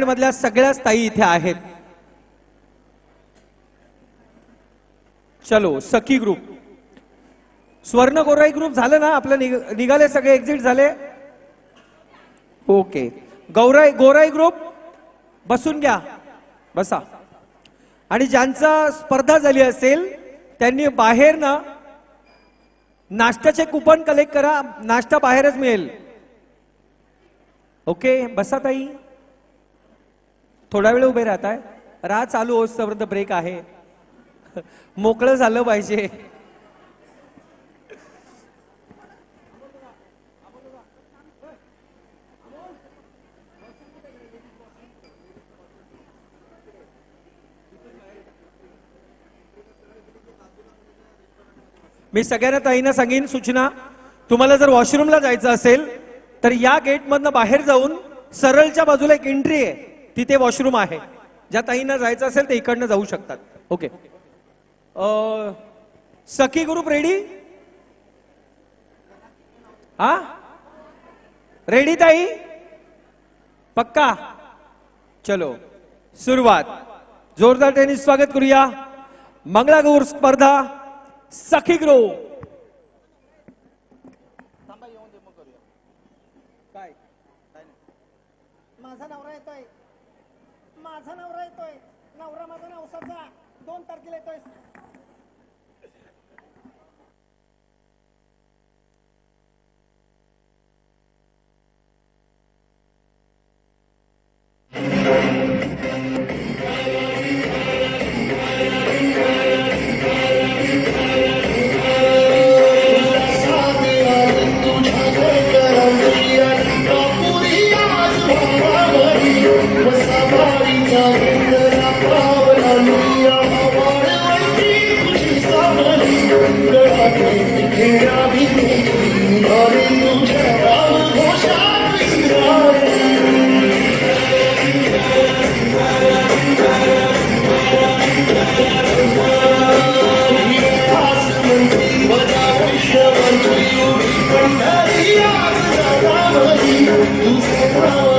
मधल्या सगळ्याच ताई इथे आहेत. चलो सखी ग्रुप स्वर्ण गोराई ग्रुप झालं ना आपलं निघाले सगळे एक्झिट झाले? ओके गौराई गोराई ग्रुप बसून घ्या. बसा. आणि ज्यांचा स्पर्धा झाली असेल त्यांनी बाहेर ना नाश्त्याचे कुपन कलेक्ट करा नाश्ता बाहेरच मिळेल. ओके बसा ताई. थोडा वेळ उभे राहताय. राह चालू होतपर्यंत ब्रेक आहे. मोकळं झालं पाहिजे. मी सगळ्यांना ताईंना सांगेन सूचना. तुम्हाला जर वॉशरूमला जायचं असेल तर या गेटमधनं बाहेर जाऊन सरळच्या बाजूला एक एंट्री आहे. तिथे वॉशरूम आहे. ज्या ताईंना जायचं असेल ते इकडनं जाऊ शकतात. ओके. सखी ग्रुप रेडी हा? रेडी ताई? पक्का? चलो. सुरुवात. जोरदार टेनिस स्वागत करूया. मंगळागौर स्पर्धा सखी ग्रुप माझा नवरा येतोय माझा नवरा येतोय. नवरा माझा नवसाचा. दोन तारखेला येतोय. do céu.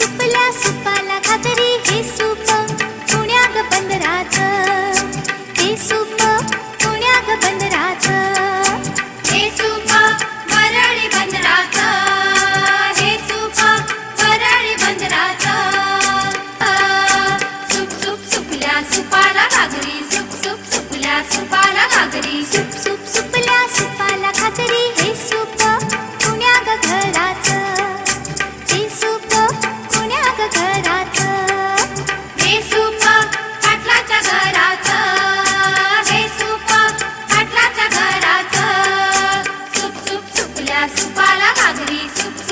su pelazo सुपाला घागरी soup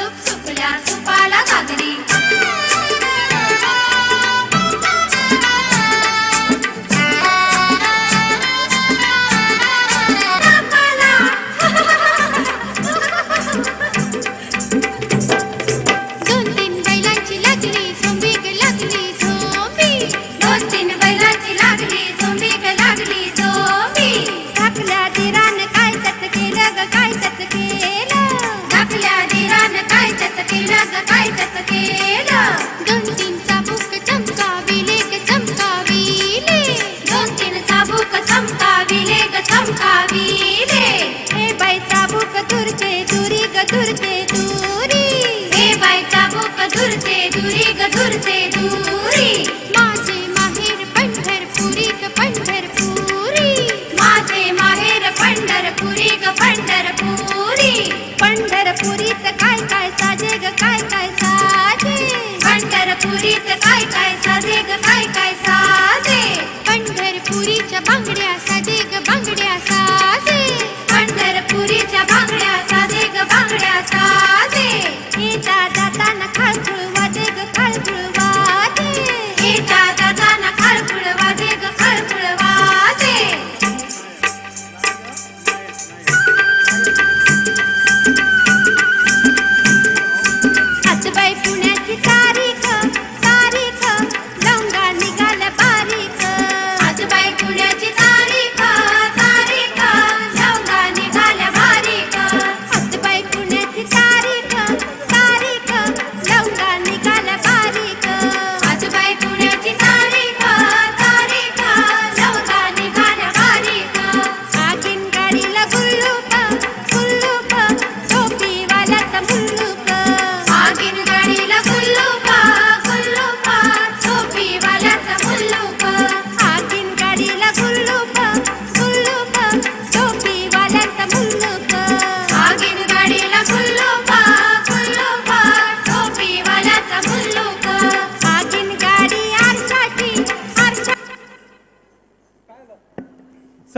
Yes.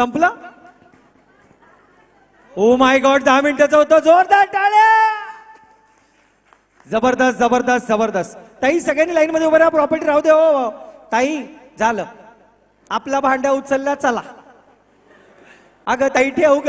संपलं? ओ माय गॉड दहा मिनिटाचा होतं. जोरदार टाळ्या! जबरदस्त जबरदस्त जबरदस्त. ताई सगळ्यांनी लाईन मध्ये उभं राहा प्रॉपर्टी राहू दे हो, हो. ताई झालं. आपला भांडा उचलला चला. अगं ताई ठेव ग.